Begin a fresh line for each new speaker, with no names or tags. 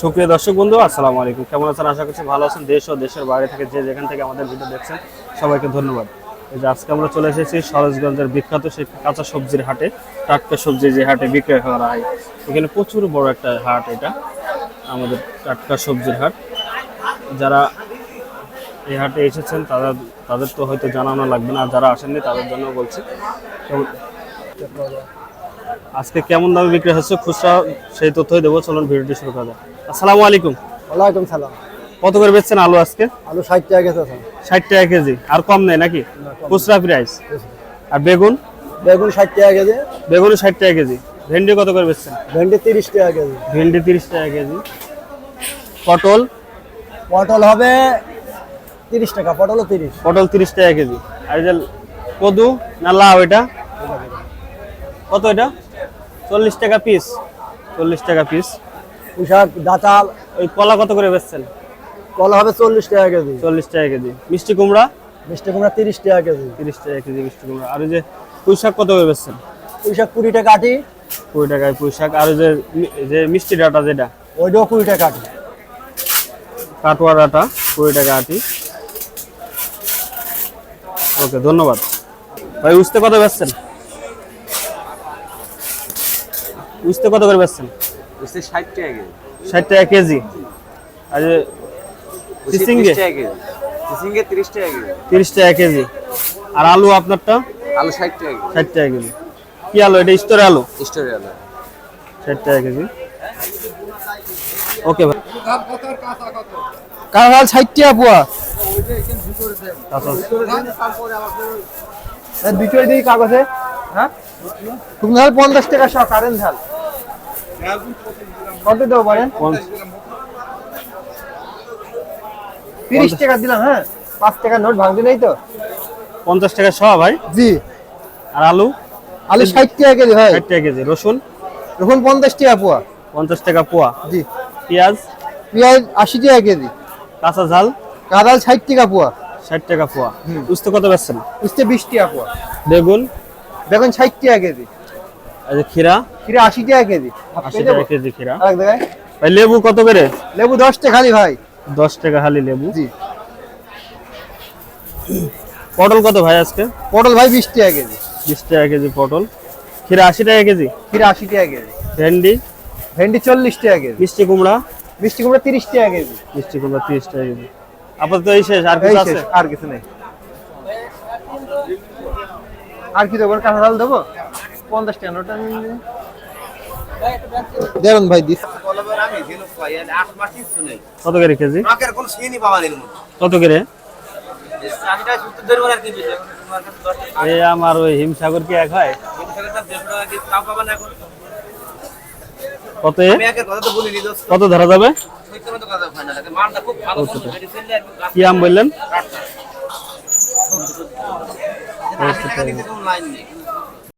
সুপ্রিয় দর্শক বন্ধু, আসসালামু আলাইকুম। কেমন আছেন? আশা করছি ভালো আছেন। দেশ ও দেশের বাইরে থেকে যে যেখান থেকে আমাদের ভিডিও দেখছেন, সবাইকে ধন্যবাদ। এই যে আজকে আমরা চলে এসেছি সরোজগঞ্জের বিখ্যাত সেই কাঁচা সবজির হাটে, টাটকা সবজি যে হাটে বিক্রয় করা হয় এখানে প্রচুর বড় একটা হাট এটা, আমাদের টাটকা সবজির হাট। যারা এই হাটে এসেছেন তারা তাদের তো হয়তো জানানো লাগবে না যারা আসেননি, তাদের জন্য বলছি। আজকে কেমন দামে বিক্রি হচ্ছে, খুচরা সেই তথ্যই দেবো। চলুন ভিডিওটি শুরু করা আসসালামু আলাইকুম।
ওয়ালাইকুম সালাম।
কত করে বেচছেন আলু আজকে?
আলু ষাট টাকা এখন
ষাট টাকা কেজি। আর কম নেই নাকি? খুচরা প্রাইস আর বেগুন?
বেগুন ষাট টাকা কেজি।
বেগুন ষাট টাকা কেজি। ভেন্ডি কত করে বেচছেন?
ভেন্ডি তিরিশ টাকা কেজি।
ভেন্ডি তিরিশ টাকা কেজি। পটল?
পটল হবে তিরিশ টাকা পটলও তিরিশ।
পটল তিরিশ টাকা কেজি। আর যে কদু না লাউ এটা? কত এটা? চল্লিশ টাকা পিস চল্লিশ টাকা পিস
পুঁশাক ডাটাল
ওই কলা কত করে বেচছেন?
কলা হবে চল্লিশ টাকা কেজি।
চল্লিশ টাকা কেজি। মিষ্টি কুমড়া?
মিষ্টি কুমড়া তিরিশ টাকা কেজি।
তিরিশ টাকা কেজি মিষ্টি কুমড়া। আর ওই যে পুঁই শাক কত করে বেচছেন?
পুঁশাক কুড়ি টাকা আটি।
কুড়ি টাকায় পুঁই শাক আর ওই যে যে মিষ্টি ডাটা যেটা?
ওইটাও কুড়ি টাকা আটি।
কাটোয়া ডাটা কুড়ি টাকা আটি। ওকে ধন্যবাদ। ভাই উস্তে কত বেচছেন? উস্তে কত করে বেচছেন?
ষাট টাকা কেজি।
ষাট টাকা কেজি? আর চিচিঙ্গে?
তিরিশ টাকা কেজি। তিরিশ টাকা
আর আলু আপনারটা?
আলু ষাট টাকা
ষাট টাকা কেজি। কি আলু এটা? স্টোরে আলু?
স্টোরি আলু।
ষাট টাকা কেজি। ওকে ভাই।
কাঁঠাল ষাট টাকা পোয়া।
আচ্ছা
বিচুয়াল দিই কাগজে হ্যাঁ? শুকনো ঝাল পঞ্চাশ টাকা শ কারেন্ট ঝাল। কত দেবো বলেন? তিরিশ টাকা দিলাম হ্যাঁ? পাঁচ টাকা নোট ভাঙতে নেই তো?
পঞ্চাশ টাকা শ ভাই।
জি।
আর আলু?
আলু ষাট টাকা কেজি ভাই
ষাট টাকা কেজি। রসুন?
এখন পঞ্চাশ টাকা পোয়া।
পঞ্চাশ টাকা পোয়া।
জি।
পেঁয়াজ?
পেঁয়াজ আশি টাকা কেজি।
কাঁচা ঝাল?
কাঁদাল ষাট টাকা পোয়া।
ষাট টাকা পোয়া। উস্তে কত বেচছেন?
উঠতে বিশ টাকা পোয়া।
বেগুন?
বেগুন ষাট টাকা কেজি।
আর খিরা
খিরা আশি টাকা কেজি।
আশি টাকা কেজি খিরা
আরেক জায়গায়?
ভাই লেবু কত করে?
লেবু দশ টাকা খালি ভাই।
দশ টাকা হালি লেবু।
জি।
পটল কত ভাই আজকে?
পটল ভাই বিশ টাকা কেজি।
বিশ টাকা কেজি পটল। খিরা আশি টাকা কেজি?
খিরা আশি টাকা কেজি।
ভেন্ডি?
ভেন্ডি চল্লিশ টাকা কেজি।
মিষ্টি কুমড়া?
মিষ্টি কুমড়া তিরিশ টাকা কেজি।
মিষ্টি কুমড়া তিরিশ টাকা কেজি। আপাতত এই শেষ আর কিছু আছে?
আর কিছু নেই। আর কি দেবো? কাঁচা ডাল দেবো? পঞ্চাশ টাকা নোটা দেখুন ভাই দিস।
কত করে কেজি?
সিনই পাওয়া নেই এর
কত করে? আমার ওই হিমসাগর কি এক হয়? কত ধরা যাবে? কি আম বললেন?